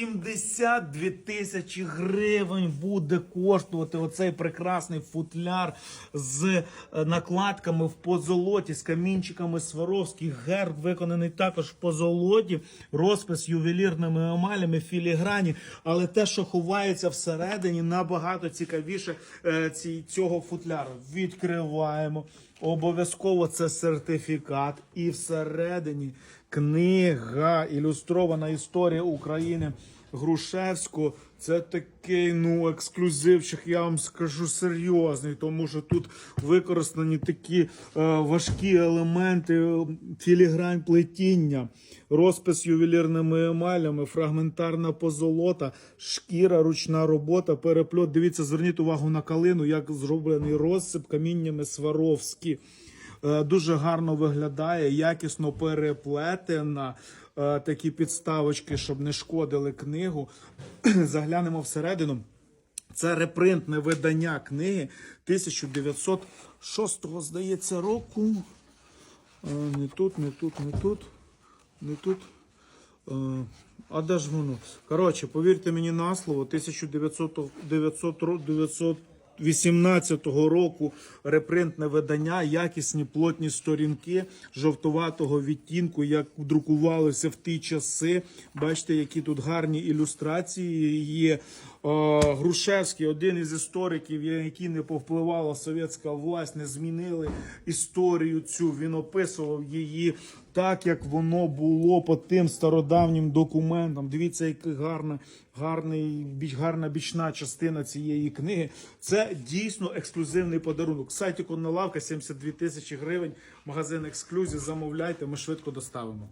72 тисячі гривень буде коштувати оцей прекрасний футляр з е, накладками в позолоті, з камінчиками Сваровський. Герб виконаний також в позолоті, розпис ювелірними емалями, філіграні. Але те, що ховається всередині, набагато цікавіше е, цього футляру. Відкриваємо. Обов'язково це сертифікат. І всередині книга, ілюстрована історія України Грушевського. Це такий ну ексклюзивчик, я вам скажу серйозний, тому що тут використані такі е, важкі елементи е, філігрань плетіння, розпис ювелірними емалями, фрагментарна позолота, шкіра, ручна робота, перепльот. Дивіться, зверніть увагу на калину, як зроблений розсип каміннями Сваровські. Е, Дуже гарно виглядає, якісно переплетена. Е, такі підставочки, щоб не шкодили книгу. Заглянемо всередину. Це репринтне видання книги 1906 здається, року. Е, не тут, не тут, не тут, не тут. Е, а де ж воно? Коротше, повірте мені на слово, 1900 900, 900 18 року репринтне видання, якісні плотні сторінки жовтуватого відтінку, як друкувалися в ті часи. Бачите, які тут гарні ілюстрації є. Е, Грушевський, один із істориків, який не повпливала совєтська власть, не змінили історію. Цю він описував її так, як воно було по тим стародавнім документам. Дивіться, яка гарна, гарний, біч, гарна бічна частина цієї книги. Це дійсно ексклюзивний подарунок. Сайті «Іконна лавка 72 тисячі гривень. Магазин ексклюзів. Замовляйте, ми швидко доставимо.